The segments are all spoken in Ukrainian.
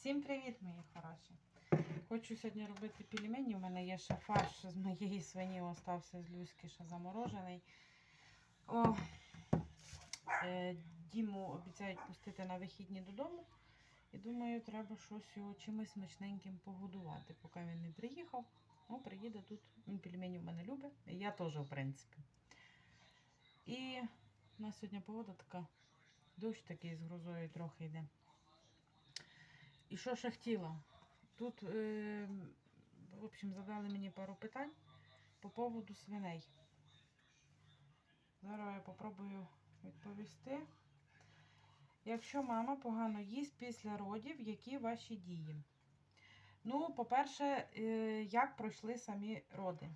Всім привіт, мої хороші! Хочу сьогодні робити пельмені. У мене є ще фарш з моєї свині, остався з Люськи, ще заморожений. О, е, Діму обіцяють пустити на вихідні додому. І думаю, треба щось його чимось смачненьким погодувати, поки він не приїхав. Ну, приїде тут. Він пельмені в мене любить. Я теж, в принципі. І у нас сьогодні погода така. Дощ такий з грозою трохи йде. І що ще хотіла? Тут, е, в общем, задали мені пару питань по поводу свиней. Зараз я попробую відповісти. Якщо мама погано їсть після родів, які ваші дії? Ну, по-перше, е, як пройшли самі роди?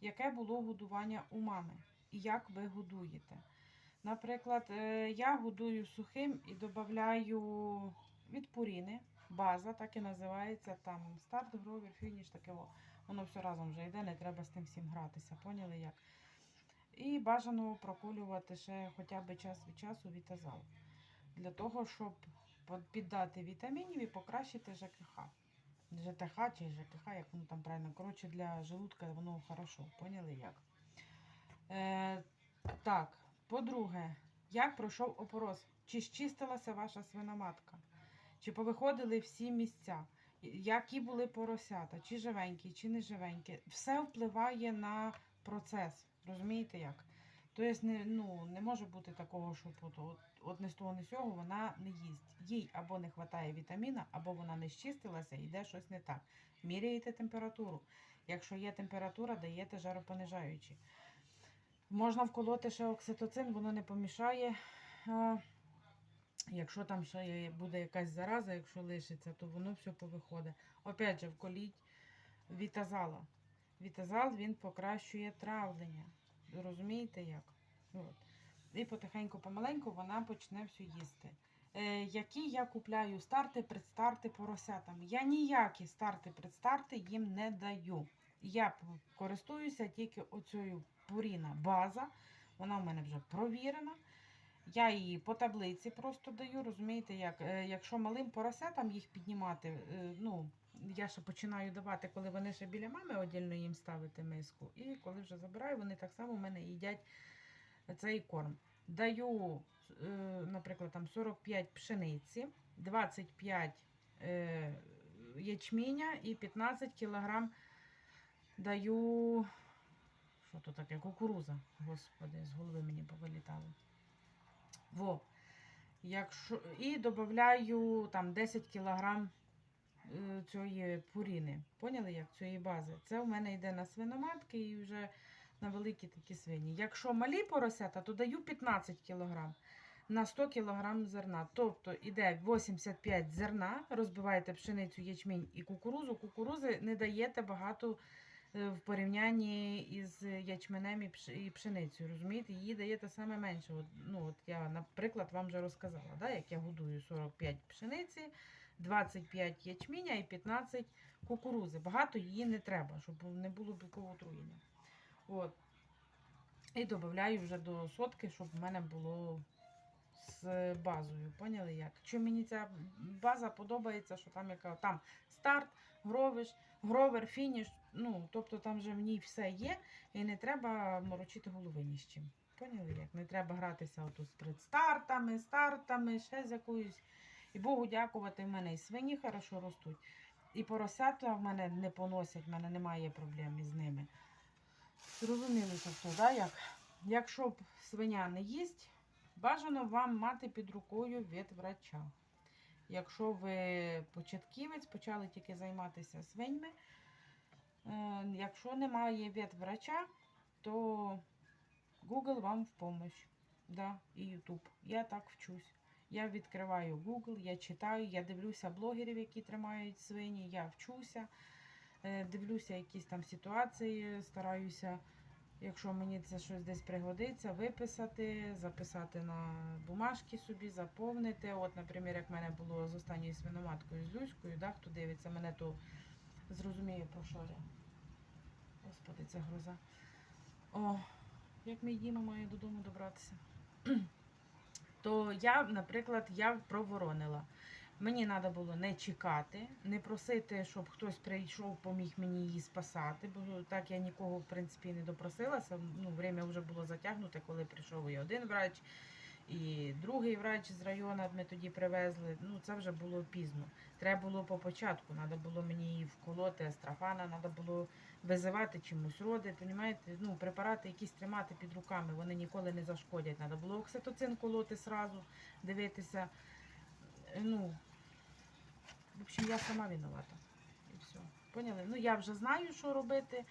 Яке було годування у мами? І як ви годуєте? Наприклад, е, я годую сухим і додаю від пуріни, база, так і називається там старт, гровер, фініш, таке. О. Воно все разом вже йде, не треба з тим всім гратися. Поняли як? І бажано проколювати ще хоча б час від часу вітазал. Для того, щоб піддати вітамінів і покращити ЖКХ. ЖТХ чи ЖКХ, як воно там правильно. Коротше, для желудка воно хорошо. Поняли як? Е, так, по-друге, як пройшов опороз? Чи щистилася ваша свиноматка? Чи повиходили всі місця? Які були поросята? Чи живенькі, чи не живенькі? Все впливає на процес. Розумієте як? Тобто не, ну, не може бути такого, що от, от, не з того, не з цього вона не їсть. Їй або не вистачає вітаміна, або вона не щистилася, йде щось не так. Міряєте температуру. Якщо є температура, даєте жаропонижаючі. Можна вколоти ще окситоцин, воно не помішає. Якщо там ще буде якась зараза, якщо лишиться, то воно все повиходить. Опять же, вколіть вітазала. Вітазал він покращує травлення. Розумієте як? От. І потихеньку, помаленьку вона почне все їсти. Е, які я купляю старти, предстарти поросятам. Я ніякі старти, предстарти їм не даю. Я користуюся тільки оцею пуріна база. Вона в мене вже провірена. Я її по таблиці просто даю, розумієте, як? Е, якщо малим поросятам їх піднімати, е, ну, я ще починаю давати, коли вони ще біля мами отдільно їм ставити миску. І коли вже забираю, вони так само в мене їдять цей корм. Даю, е, наприклад, там 45 пшениці, 25 е, ячменя і 15 кілограм даю. Що то таке? Кукуруза. Господи, з голови мені повилітало. Во. Якщо... І додаю там 10 кілограм е, цієї пуріни. Поняли, як цієї бази? Це у мене йде на свиноматки і вже на великі такі свині. Якщо малі поросята, то даю 15 кілограм на 100 кілограм зерна. Тобто йде 85 зерна, розбиваєте пшеницю, ячмінь і кукурузу. Кукурузи не даєте багато в порівнянні із ячменем і пшеницею. Розумієте, її даєте саме менше. От, ну, от я, наприклад, вам вже розказала, да, як я годую 45 пшениці, 25 ячміня і 15 кукурузи. Багато її не треба, щоб не було білкового отруєння. От. І додаю вже до сотки, щоб в мене було з базою. Поняли як? Що мені ця база подобається, що там яка там старт, гровиш, гровер, фініш. Ну, тобто там вже в ній все є, і не треба морочити голови ні з чим. Поняли як? Не треба гратися оту з предстартами, стартами, ще з якоюсь. І Богу дякувати, в мене і свині хорошо ростуть. І поросята в мене не поносять, в мене немає проблем із ними. Зрозуміли все, да? як? Якщо б свиня не їсть, бажано вам мати під рукою від врача. Якщо ви початківець, почали тільки займатися свиньми, е, якщо немає від врача, то Google вам в помощь. Да, і YouTube. Я так вчусь. Я відкриваю Google, я читаю, я дивлюся блогерів, які тримають свині, я вчуся, е, дивлюся якісь там ситуації, стараюся, якщо мені це щось десь пригодиться, виписати, записати на бумажки собі, заповнити. От, наприклад, як в мене було з останньою свиноматкою з Люською, да, хто дивиться мене, то зрозуміє, про що я. Господи, це гроза. О, як мій Діма має додому добратися. То я, наприклад, я проворонила. Мені треба було не чекати, не просити, щоб хтось прийшов, поміг мені її спасати, бо так я нікого, в принципі, не допросилася. Ну, время вже було затягнуте, коли прийшов і один врач, і другий врач з району ми тоді привезли. Ну, це вже було пізно. Треба було по початку, треба було мені її вколоти, астрафана, треба було визивати чимось роди, понімаєте? Ну, препарати якісь тримати під руками, вони ніколи не зашкодять. Треба було окситоцин колоти сразу, дивитися. Ну, в общем, я сама винувата. І все. Поняли? Ну, я вже знаю, що робити.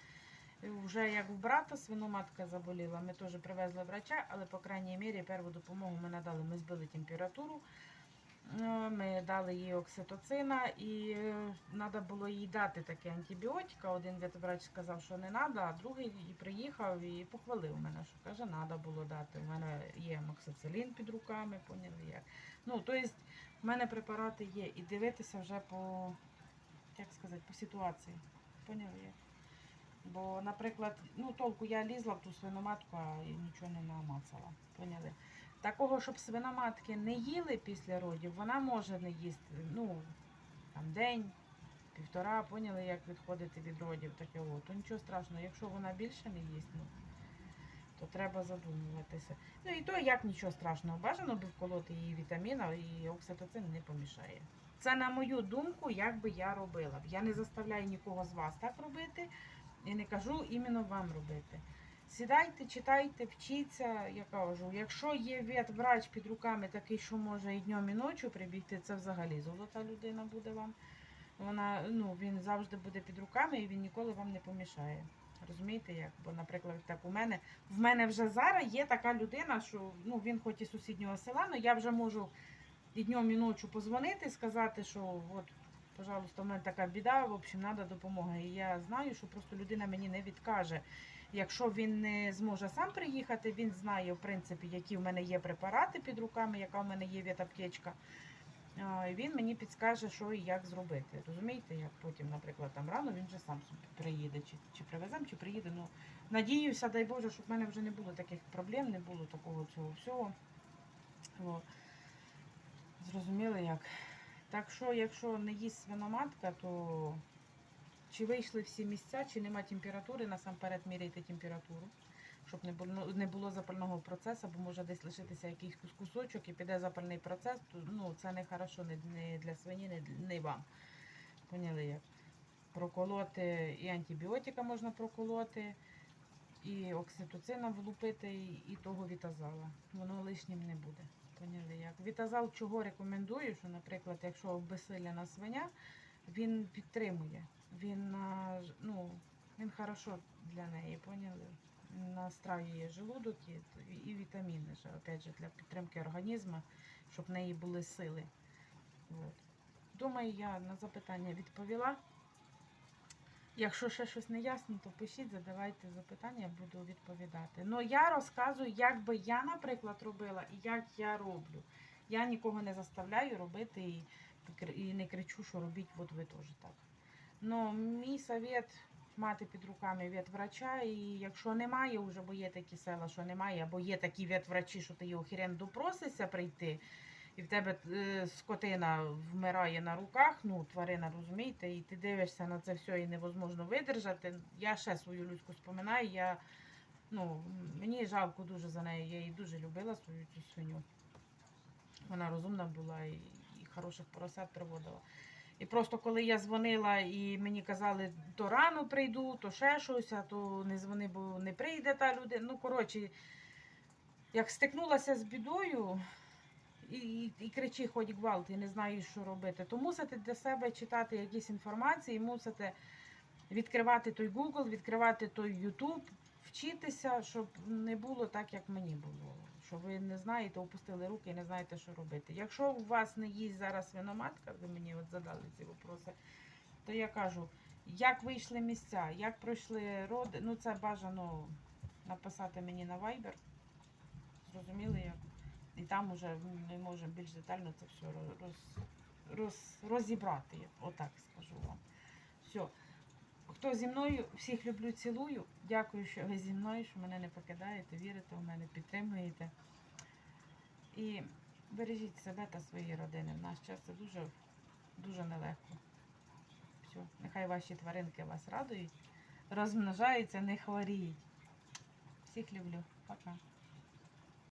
Вже як в брата свиноматка заболіла, ми теж привезли врача, але, по крайній мірі, першу допомогу ми надали, ми збили температуру. Е, Ми дали їй окситоцина і треба було їй дати таке антибіотика. Один ветврач сказав, що не треба, а другий і приїхав і похвалив мене, що каже, треба було дати. У мене є моксицилін під руками, поняли як. Ну, тобто, в мене препарати є. І дивитися вже по, як сказати, по ситуації. Поняли як? Бо, наприклад, ну толку я лізла в ту свиноматку, а нічого не намацала. Поняли? Такого, щоб свиноматки не їли після родів, вона може не їсти. Ну, там день, півтора, поняли, як відходити від родів, таке от. То нічого страшного, якщо вона більше не їсть, ну, то треба задумуватися. Ну і то як нічого страшного. Бажано би вколоти її вітаміна і окситоцин не помішає. Це на мою думку, як би я робила. Я не заставляю нікого з вас так робити і не кажу іменно вам робити. Сідайте, читайте, вчіться, я кажу, якщо є ветврач під руками такий, що може і днем, і ночі прибігти, це взагалі золота людина буде вам. Вона, ну, він завжди буде під руками і він ніколи вам не помішає. Розумієте, як? Бо, наприклад, так у мене в мене вже зараз є така людина, що ну, він хоч і сусіднього села, але я вже можу і днем, і ночі позвонити, сказати, що от, пожалуйста, в мене така біда, в общем, треба допомога. І я знаю, що просто людина мені не відкаже. Якщо він не зможе сам приїхати, він знає, в принципі, які в мене є препарати під руками, яка в мене є ветаптечка. Він мені підскаже, що і як зробити. Розумієте, як потім, наприклад, там рано він вже сам приїде, чи, чи привезем, чи приїде. Ну, надіюся, дай Боже, щоб в мене вже не було таких проблем, не було такого цього всього. О, зрозуміли як. Так що, якщо не їсть свиноматка, то чи вийшли всі місця, чи нема температури, насамперед міряйте температуру, щоб не було, не було запального процесу, бо може десь лишитися якийсь кусочок і піде запальний процес, то ну, це не хорошо не, для свині, не, не вам. Поняли як? Проколоти і антибіотика можна проколоти, і окситоцина влупити, і, і того вітазала. Воно лишнім не буде. Поняли як? Вітазал чого рекомендую, що, наприклад, якщо обесилена свиня, він підтримує. Він, ну, він хорошо для неї, поняли? Настраює желудок і, і вітаміни, ж, опять же, для підтримки організму, щоб в неї були сили. От. Думаю, я на запитання відповіла. Якщо ще щось не ясно, то пишіть, задавайте запитання, буду відповідати. Ну я розказую, як би я, наприклад, робила і як я роблю. Я нікого не заставляю робити і, і не кричу, що робіть, от ви теж так. Ну, мій совет мати під руками ветврача, і якщо немає, вже, бо є такі села, що немає, або є такі ветврачі, що ти його хрен допросишся прийти, і в тебе е, скотина вмирає на руках, ну, тварина, розумієте, і ти дивишся на це все і невозможно видержати. Я ще свою людську споминаю, я, ну, мені жалко дуже за неї, я її дуже любила, свою цю свиню. Вона розумна була і, хороших поросят приводила. І просто коли я дзвонила і мені казали, то рано прийду, то ще щось, а то не дзвони, бо не прийде та людина. Ну, коротше, як стикнулася з бідою і, і, і кричи, хоч гвалт, і не знаю, що робити, то мусите для себе читати якісь інформації, мусите відкривати той Google, відкривати той YouTube, вчитися, щоб не було так, як мені було. Що ви не знаєте, опустили руки і не знаєте, що робити. Якщо у вас не їсть зараз свиноматка, ви мені от задали ці вопроси, то я кажу, як вийшли місця, як пройшли роди, ну це бажано написати мені на Viber. Зрозуміли як? І там уже ми можемо більш детально це все роз, роз, розібрати, отак скажу вам. Все. Хто зі мною, всіх люблю, цілую. Дякую, що ви зі мною, що мене не покидаєте, вірите в мене, підтримуєте. І Бережіть себе та свої родини. В наш час це дуже, дуже нелегко. Все. Нехай ваші тваринки вас радують, розмножаються, не хворіють. Всіх люблю. Пока.